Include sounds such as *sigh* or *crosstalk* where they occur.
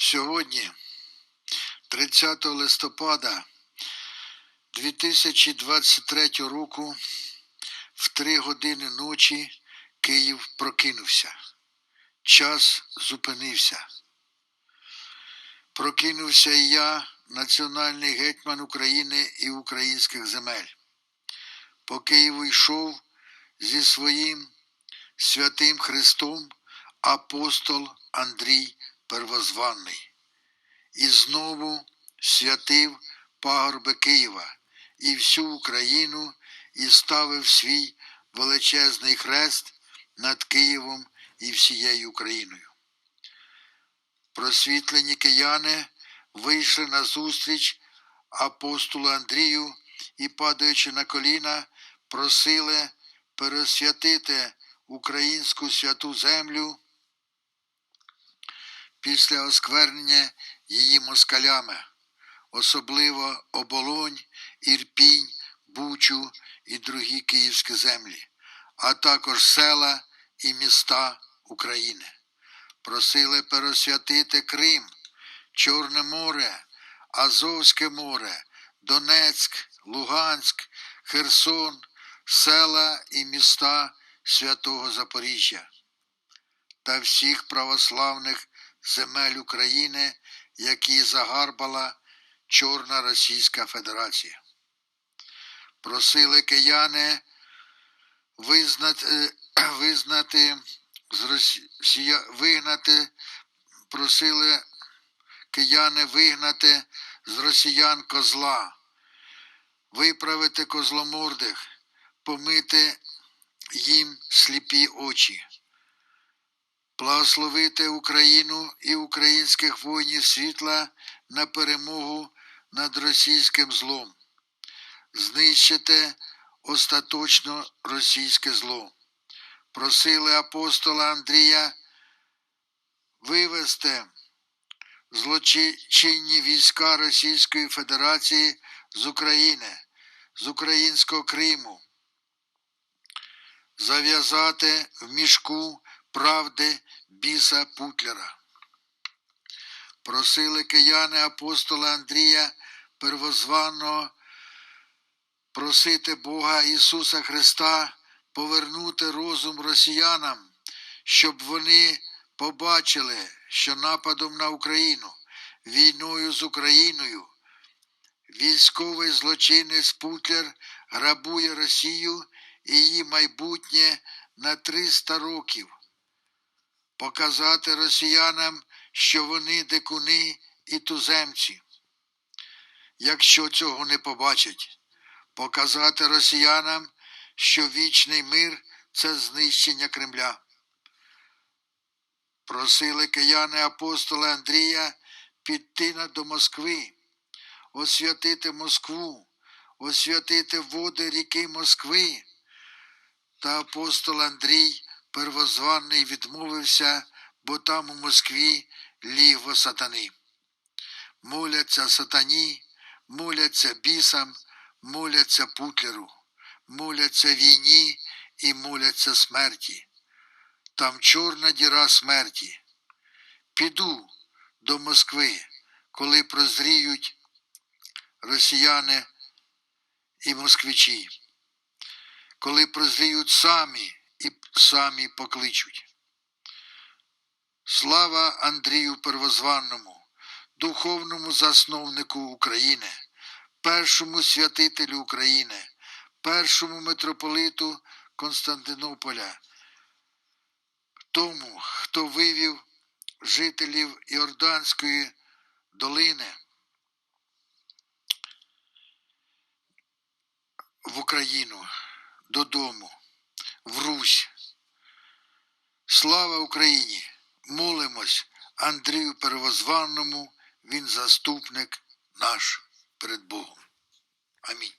Сьогодні, 30 листопада 2023 року, в 3 години ночі Київ прокинувся. Час зупинився. Прокинувся і я, національний гетьман України і українських земель. По Києву йшов зі своїм святим Христом апостол Андрій Первозванний. І знову святив пагорби Києва і всю Україну і ставив свій величезний хрест над Києвом і всією Україною. Просвітлені кияни вийшли на зустріч апостолу Андрію і, падаючи на коліна, просили пересвятити українську святу землю після осквернення її москалями, особливо оболонь, ірпінь, бучу і другі київські землі, а також села і міста України. Просили пересвятити Крим, Чорне море, Азовське море, Донецьк, Луганськ, Херсон, села і міста Святого Запоріжжя та всіх православних земель України, які загарбала Чорна Російська Федерація. Просили кияни визнати, *clears throat* визнати з Росія, вигнати, просили кияни вигнати з росіян козла, виправити козломордих, помити їм сліпі очі, благословити Україну і українських воїнів світла на перемогу над російським злом, знищити остаточно російське зло. Просили апостола Андрія вивести злочинні війська Російської Федерації з України, з українського Криму, зав'язати в мішку правди біса Путлера. Просили кияни апостола Андрія Первозваного просити Бога Ісуса Христа повернути розум росіянам, щоб вони побачили, що нападом на Україну, війною з Україною, військовий злочинець Путлер грабує Росію і її майбутнє на 300 років. Показати росіянам, що вони дикуни і туземці. Якщо цього не побачать, показати росіянам, що вічний мир це знищення Кремля. Просили кияни апостола Андрія піти до Москви, освятити Москву, освятити води ріки Москви. Та апостол Андрій первозваний відмовився, бо там у Москві лігво сатани. Моляться сатані, моляться бісам, моляться путлеру, моляться війні і моляться смерті. Там чорна діра смерті. Піду до Москви, коли прозріють росіяни і москвичі, коли прозріють самі самі покличуть. Слава Андрію Первозванному, духовному засновнику України, першому святителю України, першому митрополиту Константинополя, тому, хто вивів жителів Іорданської долини в Україну додому, в Русь. Слава Україні! Молимось Андрію Первозванному, він заступник наш перед Богом. Амінь.